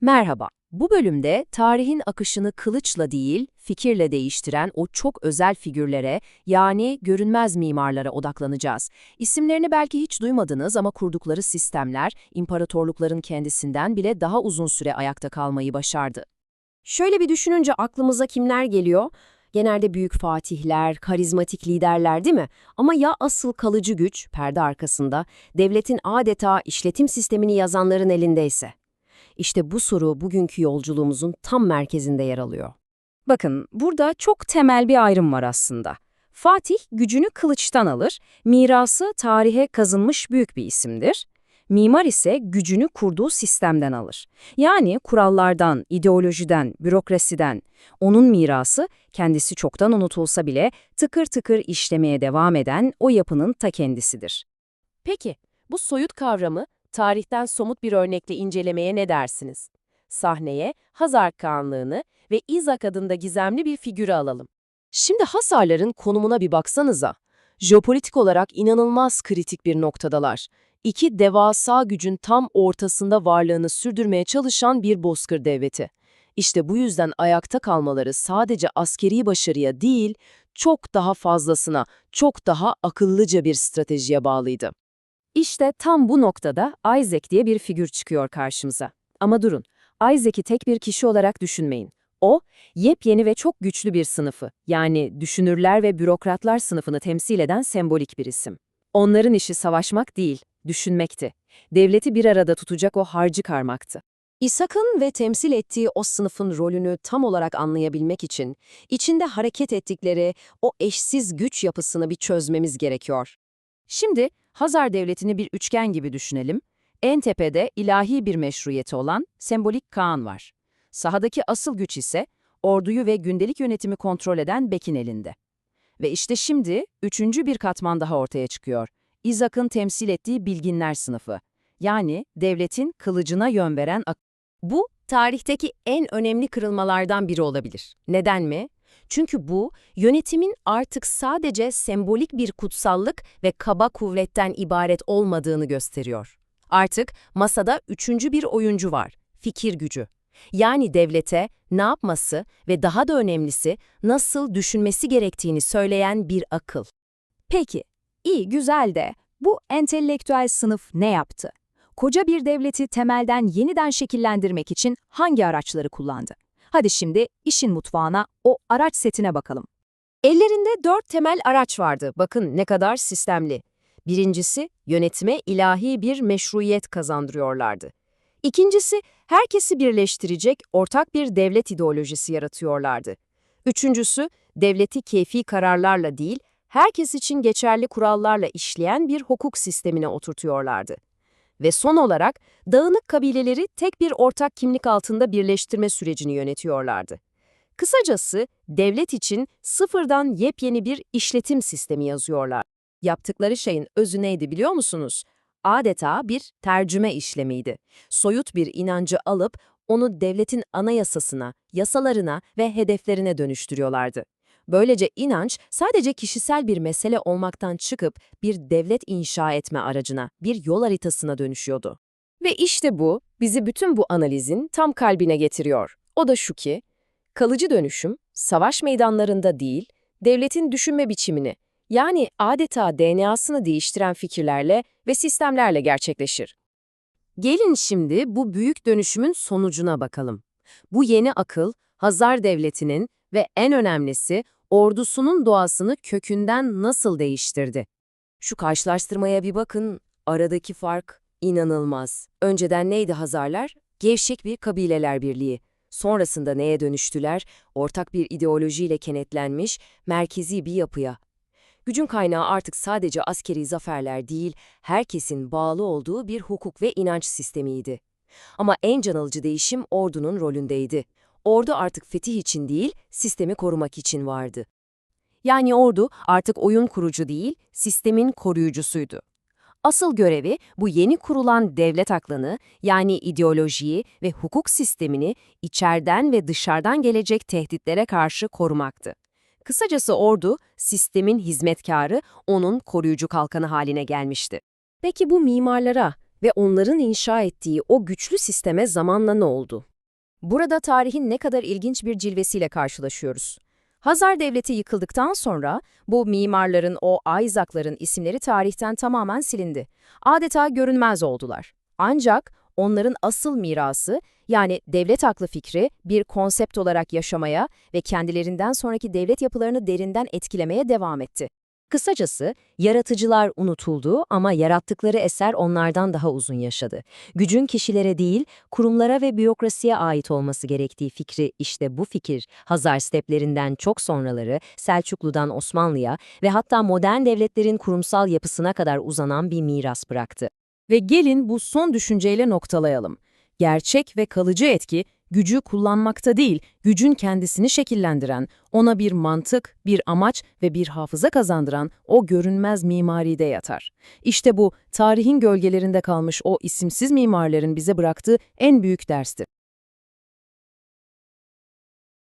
Merhaba. Bu bölümde tarihin akışını kılıçla değil, fikirle değiştiren o çok özel figürlere, yani görünmez mimarlara odaklanacağız. İsimlerini belki hiç duymadınız ama kurdukları sistemler, imparatorlukların kendisinden bile daha uzun süre ayakta kalmayı başardı. Şöyle bir düşününce aklımıza kimler geliyor? Genelde büyük fatihler, karizmatik liderler değil mi? Ama ya asıl kalıcı güç, perde arkasında, devletin adeta işletim sistemini yazanların elindeyse? İşte bu soru bugünkü yolculuğumuzun tam merkezinde yer alıyor. Bakın, burada çok temel bir ayrım var aslında. Fatih gücünü kılıçtan alır, mirası tarihe kazınmış büyük bir isimdir. Mimar ise gücünü kurduğu sistemden alır. Yani kurallardan, ideolojiden, bürokrasiden. Onun mirası kendisi çoktan unutulsa bile tıkır tıkır işlemeye devam eden o yapının ta kendisidir. Peki, bu soyut kavramı tarihten somut bir örnekle incelemeye ne dersiniz? Sahneye Hazar Kağanlığını ve İzak adında gizemli bir figürü alalım. Şimdi Hazarların konumuna bir baksanıza. Jeopolitik olarak inanılmaz kritik bir noktadalar. İki devasa gücün tam ortasında varlığını sürdürmeye çalışan bir bozkır devleti. İşte bu yüzden ayakta kalmaları sadece askeri başarıya değil, çok daha fazlasına, çok daha akıllıca bir stratejiye bağlıydı. İşte tam bu noktada Isaac diye bir figür çıkıyor karşımıza. Ama durun, Isaac'i tek bir kişi olarak düşünmeyin. O, yepyeni ve çok güçlü bir sınıfı, yani düşünürler ve bürokratlar sınıfını temsil eden sembolik bir isim. Onların işi savaşmak değil, düşünmekti. Devleti bir arada tutacak o harcı karmaktı. İshak'ın ve temsil ettiği o sınıfın rolünü tam olarak anlayabilmek için içinde hareket ettikleri o eşsiz güç yapısını bir çözmemiz gerekiyor. Şimdi Hazar Devleti'ni bir üçgen gibi düşünelim. En tepede ilahi bir meşruiyeti olan sembolik Kaan var. Sahadaki asıl güç ise orduyu ve gündelik yönetimi kontrol eden Bekin elinde. Ve işte şimdi üçüncü bir katman daha ortaya çıkıyor. İzak'ın temsil ettiği bilginler sınıfı. Yani devletin kılıcına yön veren Bu, tarihteki en önemli kırılmalardan biri olabilir. Neden mi? Çünkü bu, yönetimin artık sadece sembolik bir kutsallık ve kaba kuvvetten ibaret olmadığını gösteriyor. Artık masada üçüncü bir oyuncu var, fikir gücü. Yani devlete ne yapması ve daha da önemlisi nasıl düşünmesi gerektiğini söyleyen bir akıl. Peki, iyi güzel de bu entelektüel sınıf ne yaptı? Koca bir devleti temelden yeniden şekillendirmek için hangi araçları kullandı? Hadi şimdi işin mutfağına, o araç setine bakalım. Ellerinde dört temel araç vardı. Bakın ne kadar sistemli. Birincisi, yönetime ilahi bir meşruiyet kazandırıyorlardı. İkincisi, herkesi birleştirecek ortak bir devlet ideolojisi yaratıyorlardı. Üçüncüsü, devleti keyfi kararlarla değil, herkes için geçerli kurallarla işleyen bir hukuk sistemine oturtuyorlardı. Ve son olarak, dağınık kabileleri tek bir ortak kimlik altında birleştirme sürecini yönetiyorlardı. Kısacası, devlet için sıfırdan yepyeni bir işletim sistemi yazıyorlar. Yaptıkları şeyin özü neydi biliyor musunuz? Adeta bir tercüme işlemiydi. Soyut bir inancı alıp onu devletin anayasasına, yasalarına ve hedeflerine dönüştürüyorlardı. Böylece inanç sadece kişisel bir mesele olmaktan çıkıp bir devlet inşa etme aracına, bir yol haritasına dönüşüyordu. Ve işte bu bizi bütün bu analizin tam kalbine getiriyor. O da şu ki, kalıcı dönüşüm savaş meydanlarında değil, devletin düşünme biçimini, yani adeta DNA'sını değiştiren fikirlerle ve sistemlerle gerçekleşir. Gelin şimdi bu büyük dönüşümün sonucuna bakalım. Bu yeni akıl, Hazar Devleti'nin ve en önemlisi ordusunun doğasını kökünden nasıl değiştirdi? Şu karşılaştırmaya bir bakın, aradaki fark inanılmaz. Önceden neydi Hazarlar? Gevşek bir kabileler birliği. Sonrasında neye dönüştüler? Ortak bir ideolojiyle kenetlenmiş, merkezi bir yapıya. Gücün kaynağı artık sadece askeri zaferler değil, herkesin bağlı olduğu bir hukuk ve inanç sistemiydi. Ama en can alıcı değişim ordunun rolündeydi. Ordu artık fetih için değil, sistemi korumak için vardı. Yani ordu artık oyun kurucu değil, sistemin koruyucusuydu. Asıl görevi bu yeni kurulan devlet aklını, yani ideolojiyi ve hukuk sistemini içeriden ve dışarıdan gelecek tehditlere karşı korumaktı. Kısacası ordu, sistemin hizmetkarı, onun koruyucu kalkanı haline gelmişti. Peki bu mimarlara, Ve onların inşa ettiği o güçlü sisteme zamanla ne oldu? Burada tarihin ne kadar ilginç bir cilvesiyle karşılaşıyoruz. Hazar Devleti yıkıldıktan sonra bu mimarların, o Aizakların isimleri tarihten tamamen silindi. Adeta görünmez oldular. Ancak onların asıl mirası, yani devlet aklı fikri bir konsept olarak yaşamaya ve kendilerinden sonraki devlet yapılarını derinden etkilemeye devam etti. Kısacası, yaratıcılar unutuldu ama yarattıkları eser onlardan daha uzun yaşadı. Gücün kişilere değil, kurumlara ve bürokrasiye ait olması gerektiği fikri işte bu fikir, Hazar steplerinden çok sonraları Selçuklu'dan Osmanlı'ya ve hatta modern devletlerin kurumsal yapısına kadar uzanan bir miras bıraktı. Ve gelin bu son düşünceyle noktalayalım. Gerçek ve kalıcı etki, gücü kullanmakta değil, gücün kendisini şekillendiren, ona bir mantık, bir amaç ve bir hafıza kazandıran o görünmez mimaride yatar. İşte bu, tarihin gölgelerinde kalmış o isimsiz mimarların bize bıraktığı en büyük dersti.